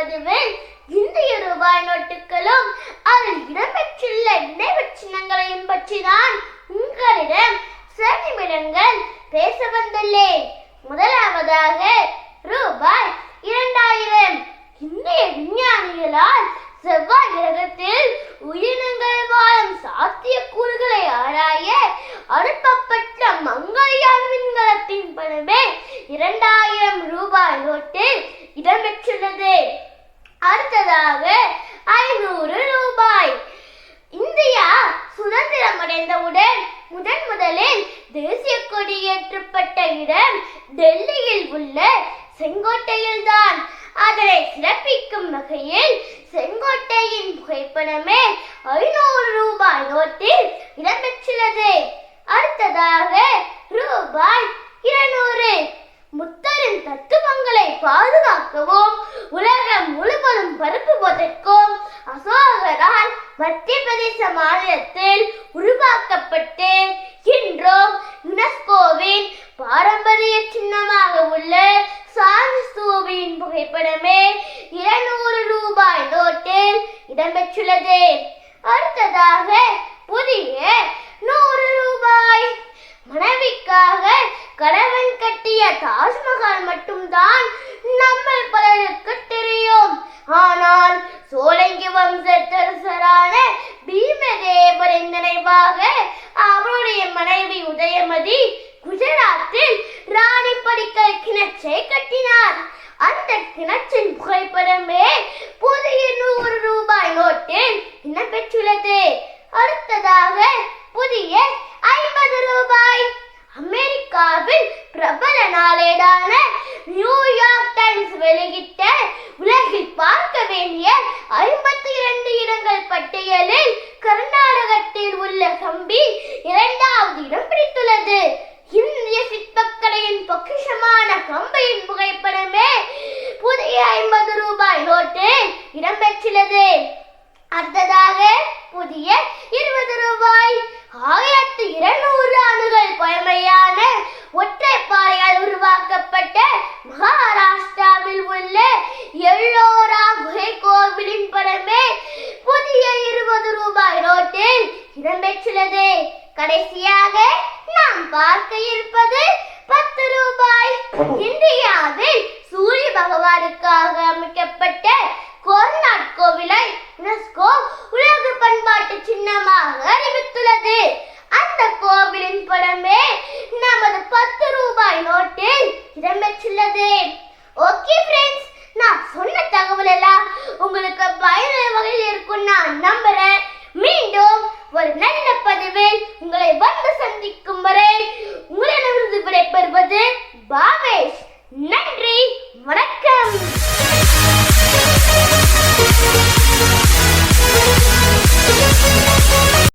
இந்திய ரூபாய் நோட்டுகளும் அதில் இடம்பெற்றுள்ள நினைவு சின்னங்களையும் பற்றிதான் உங்களிடம் சில நிமிடங்கள் பேச வந்துள்ளேன். முதலாவதாக ரூபாய் இரண்டாயிரம். இந்திய விஞ்ஞானிகளால் செவ்வாய் கிரகத்தில் உயிரினங்கள் வாழும் சாத்தியக்கூறுகளை ஆராய அனுப்பப்பட்ட மங்கள்யான் விண்கலத்தின் பணமே இரண்டாயிரம் ரூபாய் நோட்டில் இடம்பெற்றுள்ளது. அடுத்ததாக ஐநூறு ரூபாய். இந்தியா சுதந்திரம் அடைந்தவுடன் முதன் முதலில் தேசிய கொடி ஏற்றப்பட்ட இடம் டெல்லியில் உள்ள செங்கோட்டையில் தான். அதனை சிறப்பிக்கும் வகையில் செங்கோட்டையின் புகைப்படமே ஐநூறு ரூபாய் நோட்டில் இடம்பெற்றுள்ளது. அடுத்ததாக ரூபாய் இருநூறு. முத்தரின் தத்துவங்களை பாது பிரதேச மாநிலத்தில் உருவாக்கப்பட்டு இன்றும் யுனெஸ்கோவின் பாரம்பரிய சின்னமாக உள்ள சாந்தி ஸ்தூபியின் புகைப்படமே இருநூறு ரூபாய் நோட்டில் இடம்பெற்றுள்ளது. அடுத்ததாக புதிய நூறு ரூபாய். மனைவிக்காக கணவன் கட்டிய தாஜ்மஹால் மட்டும்தான் கிணற்றின் புகைப்படமே புதிய நூறு ரூபாய் நோட்டில் இடம்பெற்றுள்ளது அடுத்ததாக புதிய ஐம்பது ரூபாய். அமெரிக்காவில் பிரபல நாளேடான நியூயார்க் டைம்ஸ் வெளியிட்ட உலகில் பார்க்க வேண்டிய ஐம்பத்தி இரண்டு இடங்கள் பட்டியலில் கர்நாடகத்தில் உள்ள கம்பி இரண்டாவது இடம் பிடித்துள்ளது இந்திய சிற்பக்கலையின் பொக்கிஷமான கம்பியின் புகைப்படமே புதிய ஐம்பது ரூபாய் நோட்டு இடம்பெற்றுள்ளது. அடுத்ததாக புதிய இருபது ரூபாய். ஆயிரத்தி இருநூறு ஆண்டுகள் பழமையான ஒற்றைப்பாறையால் உருவாக்கப்பட்ட மகாராஷ்டிராவில் உள்ள எல்லோரா குகை கோவிலின் படமே புதிய இருபது ரூபாய் நோட்டில் இடம்பெற்றுள்ளது. கடைசியாக நாம் பார்க்க இருப்பது பத்து ரூபாய். இந்தியாவில் பகவானுக்காக அமைக்கப்பட்ட கோர்நாட் கோவிலை யுனெஸ்கோ உலக பண்பாட்டு சின்னமாக அறிவித்துள்ளது. அந்த கோவிலின் படமே நமது பத்து ரூபாய் நோட்டில் இடம்பெற்றுள்ளது. ஓகே ஃப்ரெண்ட்ஸ் நான் சொன்ன தகவல் எல்லாம் உங்களுக்கு பயனுள்ள வகையில் இருக்கும் நான் நம்புறேன். மீண்டும் ஒரு நல்ல பதிவில் உங்களை வந்து சந்திக்கும்.